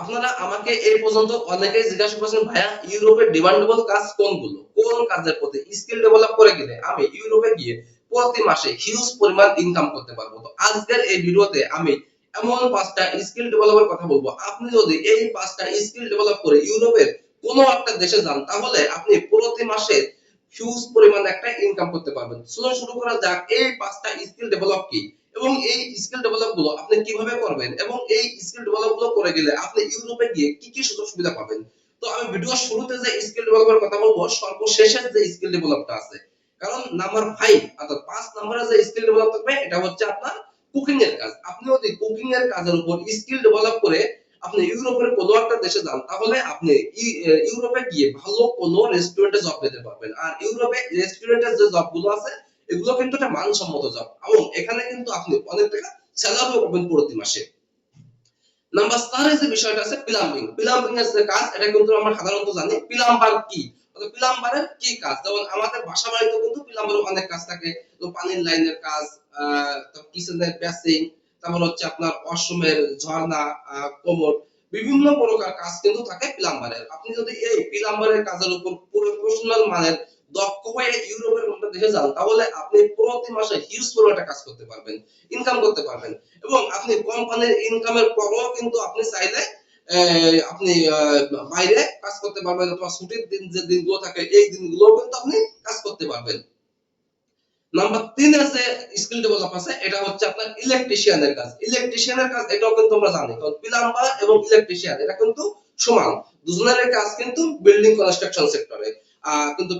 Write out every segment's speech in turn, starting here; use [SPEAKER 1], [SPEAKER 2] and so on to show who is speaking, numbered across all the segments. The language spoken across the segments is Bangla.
[SPEAKER 1] আপনারা আমাকে এই পর্যন্ত অনেকেই জিজ্ঞাসা করেছেন, ভাইয়া ইউরোপের ডিমান্ডেবল কাজ কোনগুলো? কোন কাজের প্রতি স্কিল ডেভেলপ করে গেলে আমি ইউরোপে গিয়ে প্রতি মাসে হিউজ পরিমাণ ইনকাম করতে পারব। তো আজকের এই ভিডিওতে আমি এমন পাঁচটা স্কিল ডেভেলপের কথা বলব। আপনি যদি এই পাঁচটা স্কিল ডেভেলপ করে ইউরোপের কোনো একটা দেশে যান, তাহলে আপনি প্রতি মাসে হিউজ পরিমাণ একটা ইনকাম করতে পারবেন। শুরু করা যাক, এই পাঁচটা স্কিল ডেভেলপ কি? এবং এই স্কিল ডেভেলপগুলো আপনি কীভাবে করবেন এবং এই স্কিল ডেভেলপগুলো করে গেলে আপনি ইউরোপে গিয়ে কি কি সুযোগ সুবিধা পাবেন? তো আমি ভিডিও শুরুতে যে স্কিল ডেভেলপের কথা বলব, সর্বশেষের যে স্কিল ডেভেলপটা আছে। কারণ নাম্বার ফাইভ অর্থাৎ পাঁচ নম্বরে যে স্কিল ডেভেলপ থাকবে, এটা হচ্ছে আপনার কুকিং এর কাজ। আপনি যদি কুকিং এর কাজের উপর স্কিল ডেভেলপ করে আপনি ইউরোপের কোনো একটা দেশে যান, তাহলে আপনি ইউরোপে গিয়ে ভালো কোনো রেস্টুরেন্টে জব পেতে পারবেন। আর ইউরোপে রেস্টুরেন্টের যে জবগুলো আছে এগুলো কিন্তু একটা মানসম্মত জব। এবং এখানে কিন্তু আপনি অনেক টাকা স্যালারিও পাবেন প্রতি মাসে। নাম্বার যে বিষয়টা আছে এর যে কাজ, এটা কিন্তু আমরা সাধারণত জানি কি? প্লাম্বারের কি কাজ? যেমন আমাদের বাসা বাড়িতে কিন্তু প্লাম্বারের অনেক কাজ থাকে। পানির লাইনের কাজ কিচেনের বেসিং তারপর হচ্ছে আপনার অসমের ঝর্ণা কোমর। বিভিন্ন প্রকার কাজ কিন্তু থাকে প্লাম্বারের। আপনি যদি এই প্লাম্বারের কাজের উপর প্রফেশনাল মানের দক্ষ হয়ে ইউরোপের মধ্যে দেশে যান, তাহলে আপনি প্রতি মাসে হিউজ পরিমাণে কাজ করতে পারবেন ইনকাম করতে পারবেন। এবং আপনি কোম্পানির ইনকামের পরও কিন্তু আপনি চাইলে আপনি বাইরে কাজ করতে পারবেন অথবা ছুটির দিন যে দিনগুলো থাকে, এই দিনগুলো কিন্তু আপনি কাজ করতে পারবেন। নাম্বার তিনের যে স্কিল ডেভেলপ আছে, এটা হচ্ছে আপনার ইলেকট্রিশিয়ানের কাজ। ইলেকট্রিশিয়ানের কাজ এটাও কিন্তু আমরা জানি কারণ প্লাম্বার এবং ইলেকট্রিশিয়ান এটা কিন্তু সমান। দুজনের কাজ কিন্তু বিল্ডিং কনস্ট্রাকশন সেক্টরে কিন্তু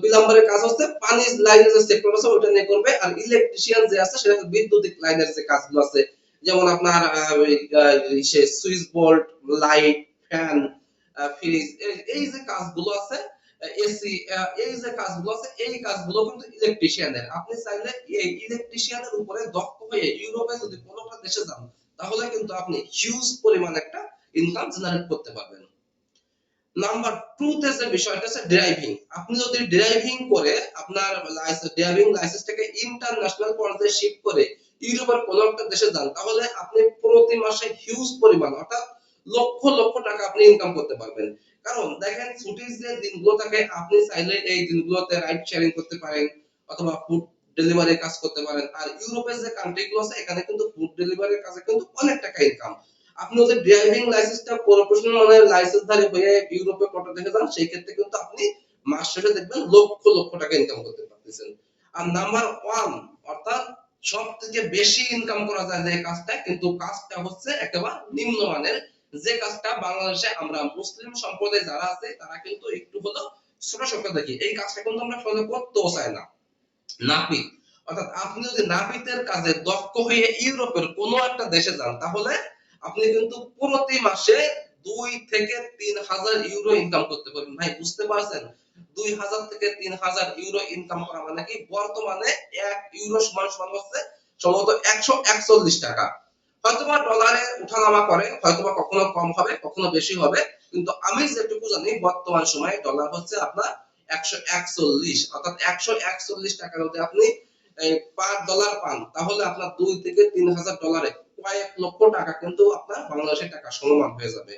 [SPEAKER 1] কাজ হচ্ছে পানি লাইনের যে সেক্টর আছে ওটা নিয়ে করবে। আর ইলেকট্রিশিয়ান যে আছে, সেটা বৈদ্যুতিক লাইনের যে কাজগুলো আছে, যেমন আপনার switch board light fan fridge এই যে কাজগুলো আছে এসি এই যে কাজগুলো আছে এই কাজগুলো কিন্তু ইলেকট্রিশিয়ানের আপনি চাইলে এই ইলেকট্রিশিয়ানের উপরে দক্ষ হয়ে ইউরোপে যদি কোনো দেশে যান, তাহলে কিন্তু আপনি হিউজ পরিমাণ একটা ইনকাম জেনারেট করতে পারবেন। নাম্বার টু তে যে বিষয়টা আছে ড্রাইভিং আপনি যদি ড্রাইভিং করে আপনার ড্রাইভিং লাইসেন্সটাকে ইন্টারন্যাশনাল পর্যায়ে শিফট করে ইউরোপের কোনো একটা দেশে যান, তাহলে আপনি প্রতি মাসে হিউজ পরিমাণ, অর্থাৎ লক্ষ লক্ষ টাকা আপনি ইনকাম করতে পারবেন। কারণ দেখেন ছুটির যে দিনগুলো থাকে, আপনি চাইলে এই দিনগুলোতে রাইড শেয়ারিং করতে পারেন, অথবা ফুড ডেলিভারি কাজ করতে পারেন। আর ইউরোপের যে কান্ট্রি গুলো আছে, এখানে কিন্তু ফুড ডেলিভারির কাজে কিন্তু অনেক টাকা ইনকাম আপনি যদি ড্রাইভিং লাইসেন্সটা প্রফেশনাল মানের লাইসেন্সধারী হয়ে ইউরোপে কোটা দেখে যান, সেই ক্ষেত্রে কিন্তু আপনি মাস শেষে দেখবেন লক্ষ লক্ষ টাকা ইনকাম করতে পারতেছেন। আর নাম্বার ওয়ান অর্থাৎ সব থেকে বেশি ইনকাম করা যায় যে কাজটা, কিন্তু কাজটা হচ্ছে একেবারে নিম্নমানের যে কাজটা বাংলাদেশে আমরা মুসলিম সম্প্রদায় যারা আছে, তারা কিন্তু একটু হলো ছোট ছোট দেখি। এই কাজটা কিন্তু আমরা ফলো করতেও চাই না। নাপিত। অর্থাৎ আপনি যদি নাপিতের কাজে দক্ষ হয়ে ইউরোপের কোনো একটা দেশে যান, তাহলে আপনি কিন্তু প্রতি মাসে দুই থেকে তিন হাজার ইউরো ইনকাম করতে পারবেন। ভাই, বুঝতে পারছেন? দুই হাজার থেকে তিন হাজার ইউরো ইনকাম করা মানে কি? বর্তমানে এক ইউরো সমান সমান হচ্ছে সম্ভবত একশো একচল্লিশ টাকা। হয়তোবা ডলারে উঠানামা করে, হয়তোবা কখনো কম হবে, কখনো বেশি হবে, কিন্তু আমি যেটুকু জানি, বর্তমান সময়ে ডলার হচ্ছে আপনার একশো একচল্লিশ, অর্থাৎ একশো একচল্লিশ আপনি ডলার পান, তাহলে আপনার দুই থেকে তিন হাজার ডলারে কয়েক লক্ষ টাকা কিন্তু আপনার বাংলাদেশের টাকা সমমান হয়ে যাবে।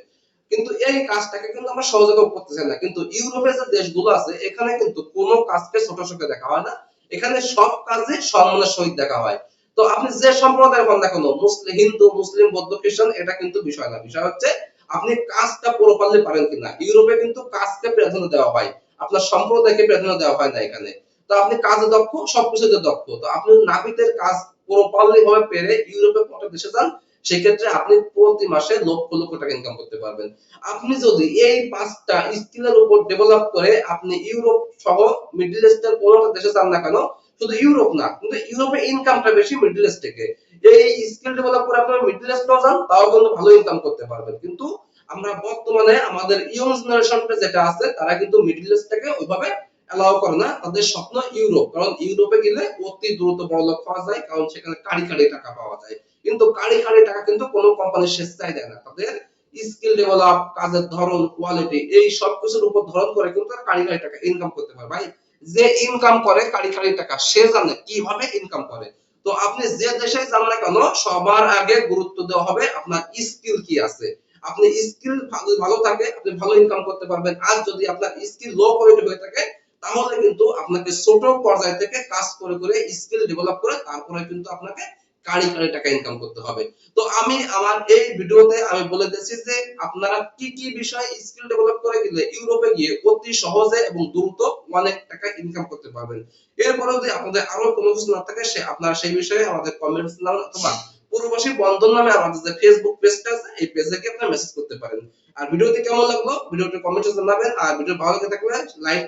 [SPEAKER 1] কিন্তু এই কাজটাকে কিন্তু আমরা সহজে করতেছি না, কিন্তু ইউরোপের যে দেশগুলো আছে, এখানে কিন্তু কোনো কাজকে ছোট চোখে দেখা হয় না, এখানে সব কাজে সম্মানের সহিত দেখা হয়। তো আপনি যে সম্প্রদায়ের না কেন মুসলিম হিন্দু, মুসলিম, বৌদ্ধ, খ্রিস্টান, এটা কিন্তু বিষয় না। বিষয় হচ্ছে, আপনি কাজটা প্রপারলি পারেন কিনা। ইউরোপে কিন্তু কাজকে প্রাধান্য দেওয়া হয়। আপনার সম্প্রদায়কে প্রাধান্য দেওয়া হয় না এখানে। তো আপনি কাজে দক্ষ, সবকিছুতে দক্ষ। তো আপনি নাবিতের কাজ প্রপারলি ভাবে পেরে ইউরোপে কোনো দেশে যান, সেক্ষেত্রে আপনি প্রতি মাসে লক্ষ লক্ষ টাকা ইনকাম করতে পারবেন। আপনি যদি এই পাঁচটা স্কিলের উপর ডেভেলপ করে আপনি ইউরোপ সহ মিডল ইস্টের কোনো দেশে যান না কেন শুধু ইউরোপ না, কিন্তু ইউরোপে ইনকামটা বেশি মিডল ইস্ট থেকে। এই স্কিল ডেভেলপ করে আপনারা মিডল ইস্টও যান, তাও কিন্তু ভালো ইনকাম করতে পারবেন। কিন্তু আমরা বর্তমানে আমাদের ইয়ং জেনারেশনটা যেটা আছে, তারা কিন্তু মিডল ইস্টটাকে ওইভাবে অ্যালাউ করে না। তাদের স্বপ্ন ইউরোপ, কারণ ইউরোপে গেলে অতি দ্রুত বড় লোক পাওয়া যায়, কারণ সেখানে কারি কারি টাকা পাওয়া যায়। কিন্তু কারি কারি টাকা কিন্তু কোনো কোম্পানি স্বেচ্ছায় দেয় না। তাদের স্কিল ডেভেলপ কাজের ধরন কোয়ালিটি এই সব কিছুর উপর ধরন করে কিন্তু তারা কারি কারি টাকা ইনকাম করতে পারে। ভাই যে ইনকাম করে, কারি কারি টাকা, সে জানে কীভাবে ইনকাম করে। তো আপনি যে দেশে যান না কেন, সবার আগে গুরুত্ব দেওয়া হবে আপনার স্কিল কি আছে। আপনি স্কিল ভালো থাকে, আপনি ভালো ইনকাম করতে পারবেন। আর যদি আপনার স্কিল লো কোয়ালিটি হয়ে থাকে, তাহলে কিন্তু আপনাকে ছোট পর্যায় থেকে কাজ করে করে স্কিল ডেভেলপ করে, তারপরে কিন্তু আপনাকে কারি কারি টাকা ইনকাম করতে হবে। তো আমি আমার এই ভিডিওতে আমি বলে দিচ্ছি যে আপনারা কি কি বিষয় স্কিল ডেভেলপ করে গেলে ইউরোপে গিয়ে অতি সহজে এবং দ্রুত অনেক টাকা ইনকাম করতে পারবেন। এরপরে যদি আপনাদের আরও কোনো কিছু না থাকে, সে আপনারা সেই বিষয়ে আমাদের কমেন্টস নাম অথবা প্রবাসী বন্ধন নামে আমাদের যে ফেসবুক পেজটা আছে, এই পেজে গিয়ে আপনারা মেসেজ করতে পারেন। আর ভিডিওটি কেমন লাগল, ভিডিওটি কমেন্টে জানাবেন আর ভিডিও ভালো লেগে থাকলে লাইক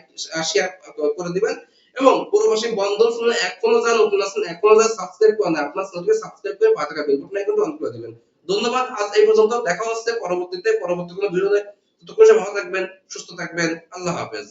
[SPEAKER 1] শেয়ার করে দিবেন। এবং প্রবাসী বন্ধন শুনে এখনও যারা নতুন আছেন, এখনও যারা সাবস্ক্রাইব করেন আপনার চ্যানেলকে সাবস্ক্রাইব করে পাশে থাকা বেল বাটন আইকনটা অন করে দিবেন। ধন্যবাদ, আজ এই পর্যন্ত। দেখা হচ্ছে পরবর্তীতে, পরবর্তী কোনো ভিডিওতে। ততক্ষণ ভালো থাকবেন, সুস্থ থাকবেন। আল্লাহ হাফেজ।